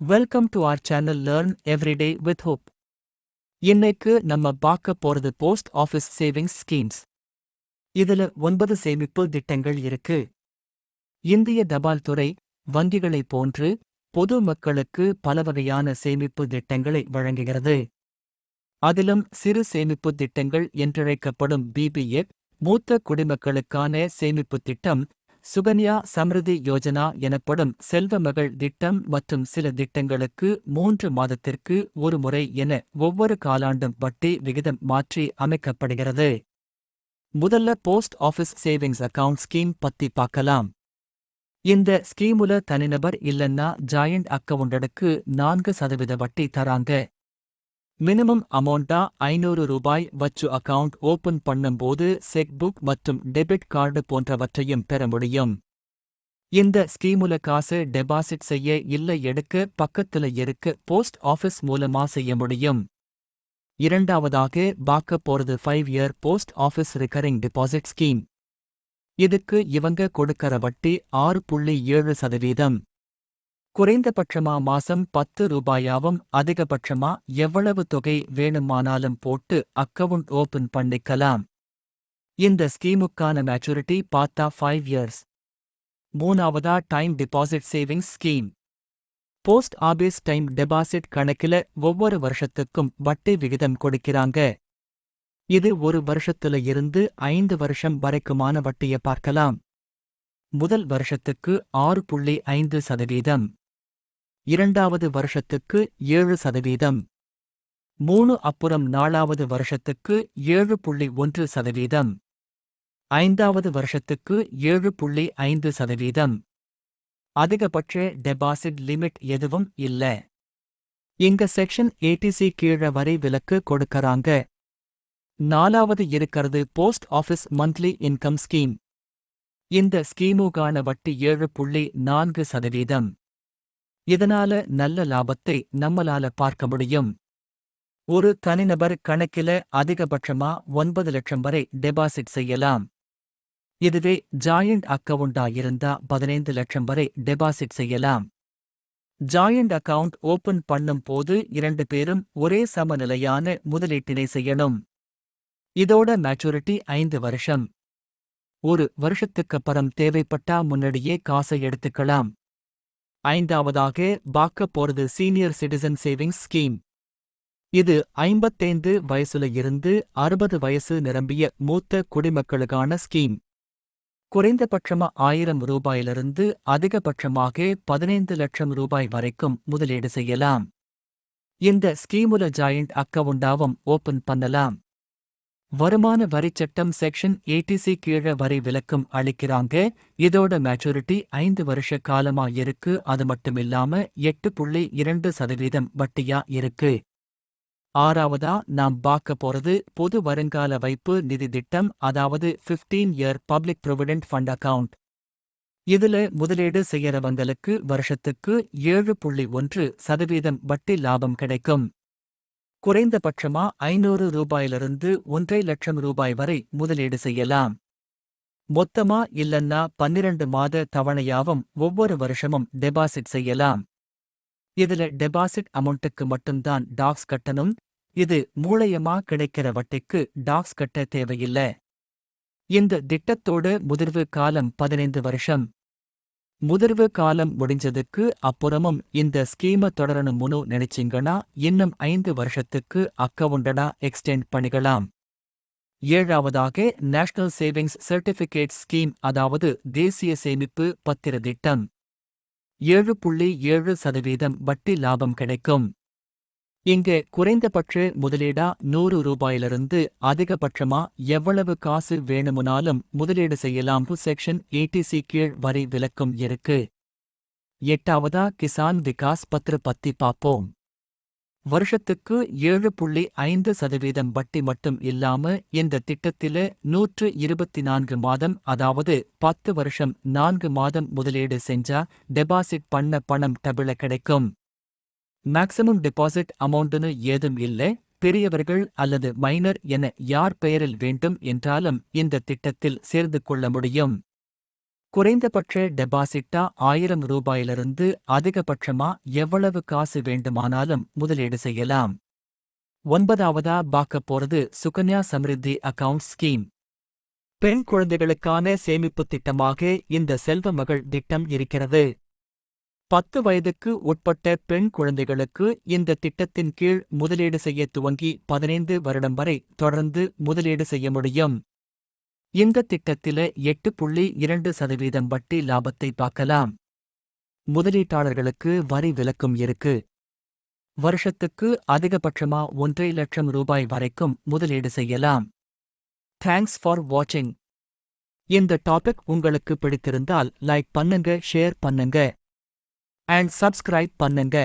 Welcome to our channel learn everyday with hope இன்னைக்கு நம்ம பார்க்க போறது போஸ்ட் ஆஃபீஸ் சேவிங்ஸ் ஸ்கீம்ஸ் இதுல ஒன்பது சேமிப்பு திட்டங்கள் இருக்கு. இந்திய தபால் துறை வங்கிகளைப் போன்று பொது மக்களுக்கு பல வகையான சேமிப்பு திட்டங்களை வழங்குகிறது. அதிலும் சிறு சேமிப்பு திட்டங்கள் என்றழைக்கப்படும் பிபிஎஃப் மூத்த குடிமக்களுக்கான சேமிப்பு திட்டம் சுகன்யா சம்ருதி யோஜனா எனப்படும் செல்வமகள் திட்டம் மற்றும் சில திட்டங்களுக்கு மூன்று மாதத்திற்கு ஒரு முறை என ஒவ்வொரு காலாண்டும் வட்டி விகிதம் மாற்றி அமைக்கப்படுகிறது. முதல்ல post office savings account scheme பத்தி பார்க்கலாம். இந்த ஸ்கீமுல தனிநபர் இல்லன்னா ஜாயிண்ட் அக்கவுண்டடுக்கு நான்கு சதவீத வட்டி தராங்க. மினிமம் அமௌண்டா ஐநூறு ரூபாய் வச்சு அக்கவுண்ட் ஓபன் பண்ணும்போது செக் புக் மற்றும் டெபிட் கார்டு போன்றவற்றையும் பெற முடியும். இந்த ஸ்கீமுல காசு டெபாசிட் செய்ய இல்ல எடுக்க பக்கத்துல இருக்க போஸ்ட் ஆஃபீஸ் மூலமா செய்ய முடியும். இரண்டாவதாக பார்க்க போறது five year post office recurring deposit scheme இதுக்கு இவங்க கொடுக்கற வட்டி ஆறு புள்ளி ஏழு சதவீதம். குறைந்தபட்சமா மாசம் பத்து ரூபாயாவும் அதிகபட்சமா எவ்வளவு தொகை வேணுமானாலும் போட்டு அக்கவுண்ட் ஓபன் பண்ணிக்கலாம். இந்த ஸ்கீமுக்கான மேச்சுரிட்டி பார்த்தா ஃபைவ் இயர்ஸ் மூணாவதா time deposit savings scheme post office time deposit கணக்கில ஒவ்வொரு வருஷத்துக்கும் வட்டி விகிதம் கொடுக்கிறாங்க. இது ஒரு வருஷத்துல இருந்து ஐந்து வருஷம் வரைக்குமான வட்டியை பார்க்கலாம். முதல் வருஷத்துக்கு ஆறு புள்ளி ஐந்து சதவீதம். இரண்டாவது வருஷத்துக்கு ஏழு சதவீதம். மூணு அப்புறம் நாலாவது வருஷத்துக்கு ஏழு புள்ளி ஒன்று சதவீதம். ஐந்தாவது வருஷத்துக்கு ஏழு புள்ளி ஐந்து சதவீதம். அதிகபட்ச டெபாசிட் லிமிட் எதுவும் இல்ல. இங்க செக்ஷன் ஏடிசி கீழே வரை விலக்கு கொடுக்கறாங்க. நாலாவது இருக்கிறது post office monthly income scheme இந்த ஸ்கீமுக்கான வட்டி ஏழு புள்ளி நான்கு சதவீதம். இதனால நல்ல லாபத்தை நம்மளால பார்க்க முடியும்? ஒரு தனிநபர் கணக்கில அதிகபட்சமா ஒன்பது லட்சம் வரை டெபாசிட் செய்யலாம். இதுவே ஜாயிண்ட் அக்கவுண்டா இருந்தா பதினைந்து லட்சம் வரை டெபாசிட் செய்யலாம். ஜாயிண்ட் அக்கவுண்ட் ஓபன் பண்ணும் போது இரண்டு பேரும் ஒரே சமநிலையான முதலீட்டினை செய்யணும். இதோட மேச்சுரிட்டி ஐந்து வருஷம். ஒரு வருஷத்துக்கப்புறம் தேவைப்பட்டா முன்னாடியே காசை எடுத்துக்கலாம். ஐந்தாவதாக பார்க்க போறது சீனியர் சிட்டிசன் சேவிங்ஸ் ஸ்கீம் இது ஐம்பத்தைந்து வயசுல இருந்து அறுபது வயசு நிரம்பிய மூத்த குடிமக்களுக்கான ஸ்கீம் குறைந்தபட்சமா ஆயிரம் ரூபாயிலிருந்து அதிகபட்சமாக பதினைந்து லட்சம் ரூபாய் வரைக்கும் முதலீடு செய்யலாம். இந்த ஸ்கீமுல ஜாயிண்ட் அக்கவுண்டாவும் ஓபன் பண்ணலாம். வருமான வரிச் சட்டம் செக்ஷன் ஏடிசி கீழே வரி விலக்கும் அளிக்கிறாங்க. இதோட மேச்சூரிட்டி ஐந்து வருஷ காலமா இருக்கு. அது மட்டுமில்லாம எட்டு புள்ளி இரண்டு சதவீதம் வட்டியா இருக்கு. ஆறாவதா நாம் பார்க்க போறது பொது வருங்கால வைப்பு நிதி திட்டம் அதாவது fifteen year public provident fund account இதுல முதலீடு செய்யறவங்களுக்கு வருஷத்துக்கு ஏழு புள்ளி ஒன்று சதவீதம் வட்டி லாபம் கிடைக்கும். குறைந்தபட்சமா ஐநூறு ரூபாயிலிருந்து ஒன்றை லட்சம் ரூபாய் வரை முதலீடு செய்யலாம். மொத்தமா இல்லன்னா பன்னிரண்டு மாத தவணையாவும் ஒவ்வொரு வருஷமும் டெபாசிட் செய்யலாம். இதுல டெபாசிட் அமௌண்ட்டுக்கு மட்டும்தான் டாக்ஸ் கட்டணும். இது மூளையமா கிடைக்கிற வட்டிக்கு டாக்ஸ் கட்ட தேவையில்லை. இந்த திட்டத்தோட முதிர்வு காலம் பதினைந்து வருஷம். முதிர்வு காலம் முடிஞ்சதுக்கு அப்புறமும் இந்த ஸ்கீம தொடரணும்னு நினைச்சீங்கன்னா இன்னும் ஐந்து வருஷத்துக்கு அக்கவுண்டனா எக்ஸ்டெண்ட் பண்ணிக்கலாம். ஏழாவதாக நேஷனல் சேவிங்ஸ் சர்டிபிகேட் ஸ்கீம் அதாவது தேசிய சேமிப்பு பத்திர திட்டம். ஏழு புள்ளி ஏழு சதவீதம் வட்டி லாபம் கிடைக்கும். இங்கு குறைந்தபட்ச முதலீடா நூறு ரூபாயிலிருந்து அதிகபட்சமா எவ்வளவு காசு வேணுமுனாலும் முதலீடு செய்யலாம். செக்ஷன் ஏடிசி கீழ் வரி விலக்கும் இருக்கு. எட்டாவதா கிசான் விகாஸ் பத்திர பத்தி பார்ப்போம் வருஷத்துக்கு ஏழு புள்ளி ஐந்து சதவீதம் வட்டி மட்டும் இல்லாம இந்த திட்டத்தில நூற்று இருபத்தி நான்கு மாதம் அதாவது பத்து வருஷம் நான்கு மாதம் முதலீடு செஞ்சா டெபாசிட் பண்ண பணம் டபுள கிடைக்கும். மேக்சிமம் டெபாசிட் அமௌண்ட்னு ஏதும் இல்லை. பெரியவர்கள் அல்லது மைனர் என யார் பெயரில் வேண்டும் என்றாலும் இந்த திட்டத்தில் சேர்ந்து கொள்ள முடியும். குறைந்தபட்ச டெபாசிட்டா ஆயிரம் ரூபாயிலிருந்து அதிகபட்சமா எவ்வளவு காசு வேண்டுமானாலும் முதலீடு செய்யலாம். ஒன்பதாவதா பார்க்க போறது சுகன்யா சம்ரித்தி அக்கவுண்ட் ஸ்கீம் பெண் குழந்தைகளுக்கான சேமிப்பு திட்டமாக இந்த செல்வ மகள் திட்டம் இருக்கிறது. பத்து வயதுக்கு உட்பட்ட பெண் குழந்தைகளுக்கு இந்த திட்டத்தின் கீழ் முதலீடு செய்ய துவங்கி பதினைந்து வருடம் வரை தொடர்ந்து முதலீடு செய்ய முடியும். இந்த திட்டத்தில எட்டு புள்ளி இரண்டு சதவீதம் வட்டி லாபத்தை பார்க்கலாம். முதலீட்டாளர்களுக்கு வரி விலக்கும் இருக்கு. வருஷத்துக்கு அதிகபட்சமா ஒன்றரை லட்சம் ரூபாய் வரைக்கும் முதலீடு செய்யலாம். தேங்க்ஸ் ஃபார் வாட்சிங் இந்த டாபிக் உங்களுக்கு பிடித்திருந்தால் லைக் பண்ணுங்க ஷேர் பண்ணுங்க. அண்ட் சப்ஸ்கிரைப் பண்ணுங்க.